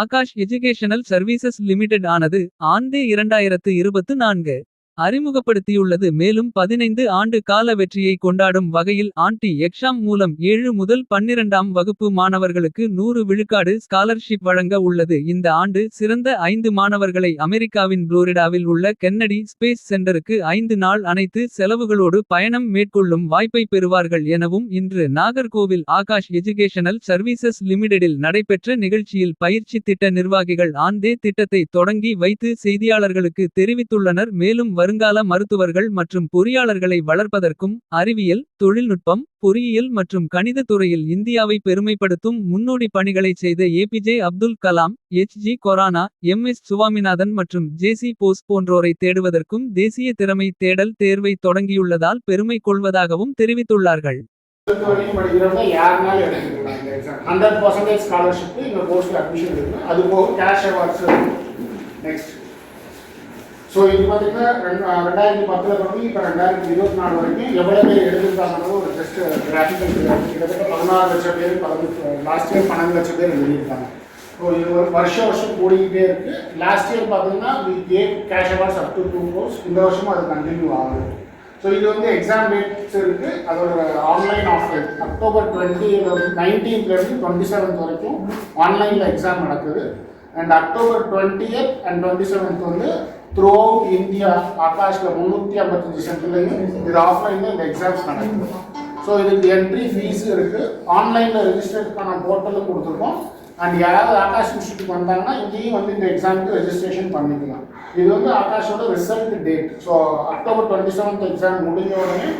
Akash educational services limited ஆனது ஆண்டு இரண்டாயிரத்து இருபத்து நான்கு. அறிமுகப்படுத்தியுள்ளது. மேலும் பதினைந்து ஆண்டு கால வெற்றியை கொண்டாடும் வகையில் ஆன்டி எக்ஸாம் மூலம் ஏழு முதல் பன்னிரண்டாம் வகுப்பு மாணவர்களுக்கு நூறு விழுக்காடு ஸ்காலர்ஷிப் வழங்க உள்ளது. இந்த ஆண்டு சிறந்த ஐந்து மாணவர்களை அமெரிக்காவின் புளோரிடாவில் உள்ள கென்னடி ஸ்பேஸ் சென்டருக்கு ஐந்து நாள் அனைத்து செலவுகளோடு பயணம் மேற்கொள்ளும் வாய்ப்பை பெறுவார்கள் எனவும் இன்று நாகர்கோவில் ஆகாஷ் எஜுகேஷனல் சர்வீசஸ் லிமிடெடில் நடைபெற்ற நிகழ்ச்சியில் பயிற்சி திட்ட நிர்வாகிகள் ஆந்தே திட்டத்தை தொடங்கி வைத்து செய்தியாளர்களுக்கு தெரிவித்துள்ளனர். மேலும் வருங்கால மருத்துவர்கள் மற்றும் பொறியாளர்களை வளர்ப்பதற்கும் அறிவியல் தொழில்நுட்பம் பொறியியல் மற்றும் கணித துறையில் இந்தியாவை பெருமைப்படுத்தும் முன்னோடி பணிகளை செய்த A P J Abdul Kalam H G Khorana M S Swaminathan மற்றும் ஜேசி போஸ் போன்றோரை தேடுவதற்கும் தேசிய திறமை தேடல் தேர்வை தொடங்கியுள்ளதால் பெருமை கொள்வதாகவும் தெரிவித்துள்ளார்கள். நெக்ஸ்ட் ஸோ இது பார்த்தீங்கன்னா ரெண்டு ரெண்டாயிரத்தி பத்தில் தொடங்கி இப்போ ரெண்டாயிரத்தி இருபத்தி நாலு வரைக்கும் எவ்வளோ பேர் எழுதிருக்காங்கன்னு ஒரு ஜஸ்ட் கிராஃபிக்கல் கிட்டத்தட்ட பதினாறு லட்சம் பேர் பதினஞ்சு லாஸ்ட் இயர் பன்னெண்டு லட்சம் பேர் எழுதியிருக்காங்க. ஸோ இது ஒரு வருஷம் வருஷம் கூடிக்கிட்டே இருக்குது லாஸ்ட் இயர் பார்த்தீங்கன்னா we gave cash awards up to two crores இந்த வருஷமும் அது கண்டினியூ ஆகுது. ஸோ இது வந்து எக்ஸாம் டேட்ஸ் இருக்குது அதோட ஆன்லைன் ஆஃப்லைன் அக்டோபர் டுவெண்ட்டி நைன்டீன்லேருந்து டுவெண்ட்டி செவன்த் வரைக்கும் ஆன்லைனில் எக்ஸாம் நடக்குது. And October twenty eight and twenty seventh வந்து த்ரூ அவுட் இந்தியா ஆகாஷில் முந்நூற்றி ஐம்பத்தஞ்சு சென்டர்லையும் இது ஆஃப்லைனில் இந்த எக்ஸாம்ஸ் நடக்குது. ஸோ இதுக்கு என்ட்ரி ஃபீஸ் இருக்குது ஆன்லைனில் ரெஜிஸ்டர்க்கான போர்ட்டலும் கொடுத்துருக்கோம். அண்ட் யாராவது ஆகாஷ் இன்ஸ்டியூட் வந்தாங்கன்னா இங்கேயும் வந்து இந்த எக்ஸாமுக்கு ரெஜிஸ்ட்ரேஷன் பண்ணிக்கலாம். இது வந்து ஆகாஷோட result date so October twenty seventh exam முடிஞ்ச உடனே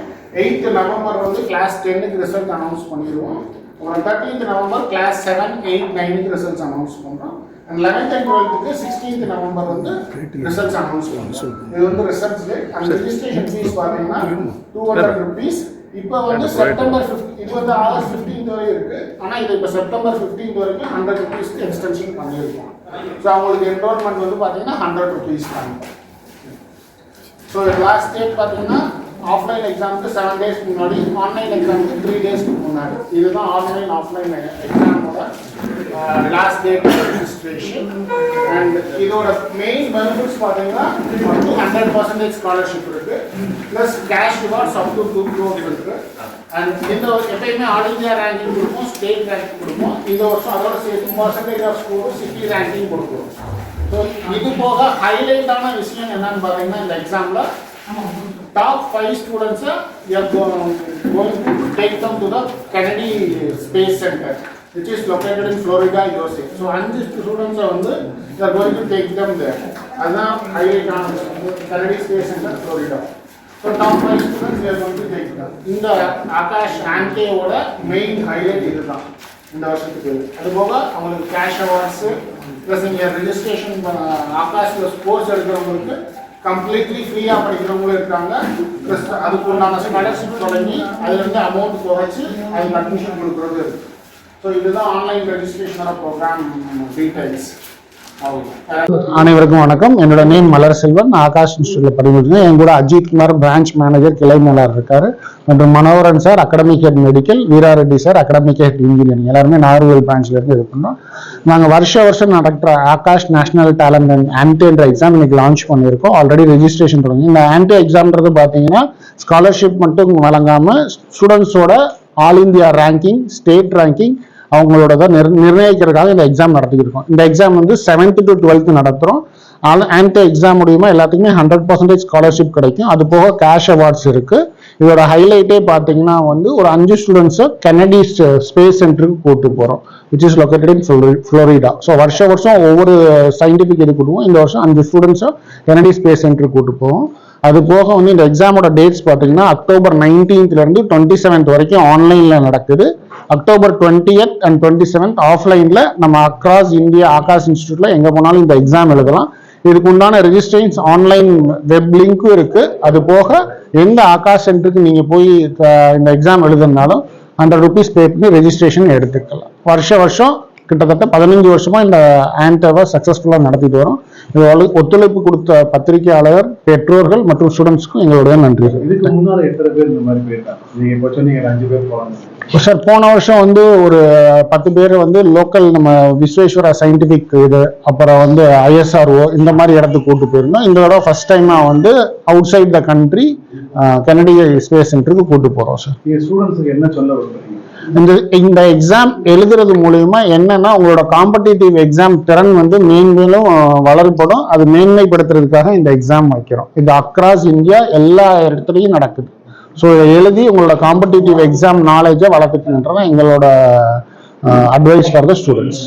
எயித்து நவம்பர் வந்து கிளாஸ் டென்னுக்கு ரிசல்ட் அனௌன்ஸ் பண்ணிடுவோம். அப்புறம் thirteenth November class seven eight நைனுக்கு ரிசல்ட்ஸ் அனௌன்ஸ் பண்ணுறோம் அண்ட் லெவன்த் அண்ட் டுவெல்த்துக்கு சிக்ஸ்டீன்த் நவம்பர் வந்து ரிசல்ட்ஸ் அனௌன்ஸ் பண்ணுறோம் இது வந்து results date and registration fees பார்த்தீங்கன்னா டூ ஹண்ட்ரட் ருபீஸ் இப்போ வந்து செப்டம்பர் ஃபிஃப்டி இது வந்து ஆகஸ்ட் ஃபிஃப்டீன்த் வரை இருக்கு. ஆனால் இது இப்போ செப்டம்பர் ஃபிஃப்டீன்த் வரைக்கும் ஹண்ட்ரட் ருபீஸ்க்கு எக்ஸ்டென்ஷன் பண்ணியிருக்கோம். ஸோ அவங்களுக்கு என்ரோல்மெண்ட் வந்து பார்த்தீங்கன்னா ஹண்ட்ரட் ருபீஸ் தான். ஸோ லாஸ்ட் டேட் பார்த்தீங்கன்னா ஆஃப்லைன் எக்ஸாமுக்கு செவன் டேஸ்க்கு முன்னாடி ஆன்லைன் எக்ஸாமுக்கு த்ரீ டேஸ்க்கு முன்னாடி. இதுதான் ஆன்லைன் ஆஃப்லைன் எக்ஸாமோட லாஸ்ட் டேட் ரெஜிஸ்ட்ரேஷன் அண்ட் இதோட மெயின் பெனிஃபிட்ஸ் பார்த்தீங்கன்னா டூ ஹண்ட்ரட் பர்சன்டேஜ் ஸ்காலர்ஷிப் இருக்கு. Plus cash rewards up to two crores இருக்கு. அண்ட் இந்த வருஷம் எப்பயுமே ஆல் இந்தியா ரேங்கிங் கொடுப்போம் ஸ்டேட் ரேங்கிங் கொடுப்போம். இந்த வருஷம் அதோட சேர்த்து percentage of score city ranking கொடுக்குறோம் ஸோ இது போக ஹைலைட்டான விஷயம் என்னன்னு பார்த்தீங்கன்னா இந்த எக்ஸாமில் டாப் ஃபைவ் ஸ்டூடெண்ட்ஸை going take them to space centre which is located in Florida யோசி ஸோ அஞ்சு ஸ்டூடெண்ட்ஸை வந்து you're going to take them there அதுதான் ஹைலைட்டான விஷயம். Kennedy space centre Florida so top five students you're வந்து டேக் தம் இந்த ஆகாஷ் ஆன்கேவோட மெயின் ஹைலைட் இதுதான். இந்த வருஷத்துக்கு. அது போக அவங்களுக்கு கேஷ் அவார்ட்ஸு ப்ளஸ் இங்கே ரெஜிஸ்ட்ரேஷன் ஆகாஷில் ஸ்போர்ட்ஸ் எடுக்கிறவங்களுக்கு கம்ப்ளீட்லி ஃப்ரீயாக படிக்கிறவங்களும் இருக்காங்க. ப்ளஸ் அதுக்கு உண்டான ஸ்காலர்ஷிப் தொடங்கி அதுலேருந்து அமௌண்ட் குறைச்சி அதுக்கு அட்மிஷன் கொடுக்குறது. ஸோ இதுதான் ஆன்லைன் ரெஜிஸ்ட்ரேஷனோட ப்ரோக்ராம் டீட்டெயில்ஸ் அனைவருக்கும் வணக்கம். என்னோட நேம் மலர் செல்வன் ஆகாஷ் இன்ஸ்டியூட்ல படிக்கிறேன் என் கூட அஜித் குமார் பிரான்ச் மேனேஜர் கிளை மேலாளர் இருக்காரு. மற்றும் Manoharan sir academic head medical Veerareddy sir academic head engineering எல்லாருமே நார்வேல் பிரான்ச்ல இருந்து இது பண்ணோம் நாங்க வருஷ வருஷம் நடக்கிற Aakash national talent and ANTHE என்ற எக்ஸாம் இன்னைக்கு லான்ச் பண்ணியிருக்கோம். ஆல்ரெடி ரெஜிஸ்ட்ரேஷன் தொடங்கி. இந்த ஆன்டி எக்ஸாம்ன்றது பாத்தீங்கன்னா ஸ்காலர்ஷிப் மட்டும் வழங்காம ஸ்டூடெண்ட்ஸோட all India ranking state ranking அவங்களோட நிர் நிர்ணயிக்கிறதுக்காக இந்த எக்ஸாம் நடத்திக்கிருக்கோம். இந்த எக்ஸாம் வந்து செவன்த் டு டுவெல்த் நடத்துகிறோம் ஆன்டி எக்ஸாம் மூலியமா எல்லாத்துக்குமே ஹண்ட்ரட் பர்சன்டேஜ் ஸ்காலர்ஷிப் கிடைக்கும். அது போக கேஷ் அவார்ட்ஸ் இருக்கு. இதோட ஹைலைட்டே பார்த்தீங்கன்னா வந்து ஒரு அஞ்சு ஸ்டூடெண்ட்ஸை கெனடி ஸ்பேஸ் சென்டருக்கு கூட்டு போகிறோம் which is located in Florida so வருஷ வருஷம் ஒவ்வொரு சயின்டிஃபிக் இது கூட்டுவோம். இந்த வருஷம் அஞ்சு ஸ்டூடெண்ட்ஸை கெனடி ஸ்பேஸ் சென்டருக்கு கூட்டு போவோம். அது போக வந்து இந்த எக்ஸாமோட டேட்ஸ் பார்த்தீங்கன்னா அக்டோபர் நைன்டீன்த்லேருந்து டுவெண்ட்டி செவன்த் வரைக்கும் ஆன்லைனில் நடக்குது. October twenty twentieth and twenty seventh ஆஃப்லைனில் நம்ம அக்ராஸ் இந்தியா ஆகாஷ் இன்ஸ்டியூட்ல எங்கே போனாலும் இந்த எக்ஸாம் எழுதலாம். இதுக்கு உண்டான ரெஜிஸ்ட்ரேஷன்ஸ் ஆன்லைன் வெப் லிங்க்கும் இருக்குது அது போக எந்த ஆகாஷ் சென்டருக்கு நீங்கள் போய் இந்த எக்ஸாம் எழுதுனாலும் ஹண்ட்ரட் ருபீஸ் பே பண்ணி ரெஜிஸ்ட்ரேஷன் எடுத்துக்கலாம். வருஷ வருஷம் கிட்டத்தட்ட பதினஞ்சு வருஷமா இந்த ஆண்டவை சக்ஸஸ்ஃபுல்லாக நடத்திட்டு வரோம். இது ஒழு- ஒத்துழைப்பு கொடுத்த பத்திரிகையாளர் பெற்றோர்கள் மற்றும் ஸ்டூடெண்ட்ஸ்க்கும் எங்களுடைய நன்றி. சார் போன வருஷம் வந்து ஒரு பத்து பேர் வந்து லோக்கல் நம்ம விஸ்வேஸ்வரா சயின்டிஃபிக் இது அப்புறம் வந்து ஐஎஸ்ஆர்ஓ இந்த மாதிரி இடத்துக்கு கூட்டு போயிருந்தோம். இந்த தடவை ஃபர்ஸ்ட் டைமா வந்து அவுட் சைட் த கண்ட்ரி கனடிய ஸ்பேஸ் சென்டருக்கு கூட்டு போறோம் சார். ஸ்டூடெண்ட்ஸுக்கு என்ன சொல்ல இந்த இந்த எக்ஸாம் எழுதுறது மூலியமா என்னன்னா உங்களோட காம்படிட்டிவ் எக்ஸாம் திறன் வந்து மேன்மேலும் அஹ், வளரப்படும். அது மேன்மைப்படுத்துறதுக்காக இந்த எக்ஸாம் வைக்கிறோம். இது அக்ராஸ் இந்தியா எல்லா இடத்துலையும் நடக்குது. ஸோ இதை எழுதி உங்களோட காம்படிட்டிவ் எக்ஸாம் நாலேஜை வளர்த்துக்குன்றதான் எங்களோட அட்வைஸ் ஃபார் த ஸ்டூடெண்ட்ஸ்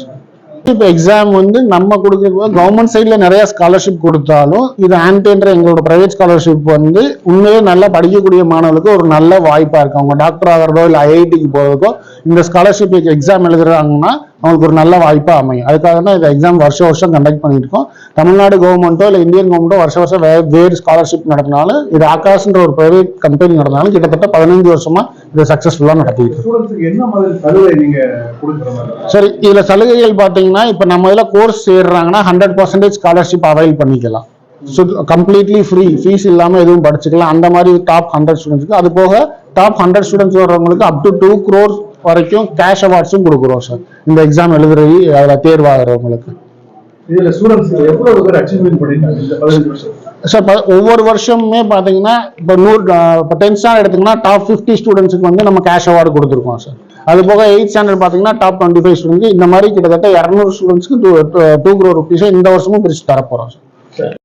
இப்போ எக்ஸாம் வந்து நம்ம கொடுக்குறது கவர்மெண்ட் சைடில் நிறைய ஸ்காலர்ஷிப் கொடுத்தாலும் இது ஆன்டேன்ற எங்களோட பிரைவேட் ஸ்காலர்ஷிப் வந்து உண்மையே நல்லா படிக்கக்கூடிய மாணவர்களுக்கு ஒரு நல்ல வாய்ப்பாக இருக்கும் அவங்க டாக்டர் ஆகிறதோ இல்லை ஐஐடிக்கு போகிறதுக்கோ இந்த ஸ்காலர்ஷிப் எக்ஸாம் எழுதுறாங்கன்னா அவங்களுக்கு ஒரு நல்ல வாய்ப்பாக அமையும். அதுக்காக தான் இந்த எக்ஸாம் வருஷம் வருஷம் கண்டக்ட் பண்ணிட்டு இருக்கோம் தமிழ்நாடு கவர்மெண்ட்டோ இல்லை இந்தியன் கவர்மெண்ட்டோ வருஷம் வருஷம் வே வேறு ஸ்காலர்ஷிப் நடத்தினாலும் இது ஆகாஷ்ன்ற ஒரு பிரைவேட் கம்பெனி நடத்தினாலும் கிட்டத்தட்ட பதினஞ்சு வருஷமா இதை சக்ஸஸ்ஃபுல்லாக நடத்திட்டு சரி இதுல சலுகைகள் பாத்தீங்கன்னா இப்ப நம்ம இதுல கோர்ஸ் சேர்றாங்கன்னா ஹண்ட்ரட் பர்சன்டேஜ் ஸ்காலர்ஷிப் அவைல் பண்ணிக்கலாம். ஸோ கம்ப்ளீட்லி ஃப்ரீ ஃபீஸ் இல்லாம எதுவும் படிச்சுக்கலாம். அந்த மாதிரி டாப் ஹண்ட்ரட் ஸ்டூடெண்ட்ஸ்க்கு அது போக டாப் ஹண்ட்ரட் ஸ்டூடெண்ட்ஸ் வர்றவங்களுக்கு அப் டு டூ க்ரோர் வரைக்கும் கேஷ் அவார்ட்ஸும் கொடுக்குறோம் சார் இந்த எக்ஸாம் எழுதுறது அதில் தேர்வாகிறவங்களுக்கு. சார் ஒவ்வொரு வருஷமுமே பார்த்தீங்கன்னா இப்போ நூறு இப்போ டென்த் ஸ்டாண்டர்ட் எடுத்தீங்கன்னா டாப் ஃபிஃப்டி ஸ்டூடெண்ட்ஸுக்கு வந்து நம்ம கேஷ் அவார்டு கொடுத்துருக்கோம் சார் அது போக எயிட் ஸ்டாண்டர்ட் பார்த்தீங்கன்னா டாப் டுவெண்ட்டி ஃபைவ் ஸ்டூடெண்ட்ஸ் இந்த மாதிரி கிட்டத்தட்ட இரநூறு ஸ்டூடெண்ட்ஸ்க்கு டூ டூ க்ரோ ருபீஸை இந்த வருஷமும் பிரித்து தரப்போகிறோம் சார்.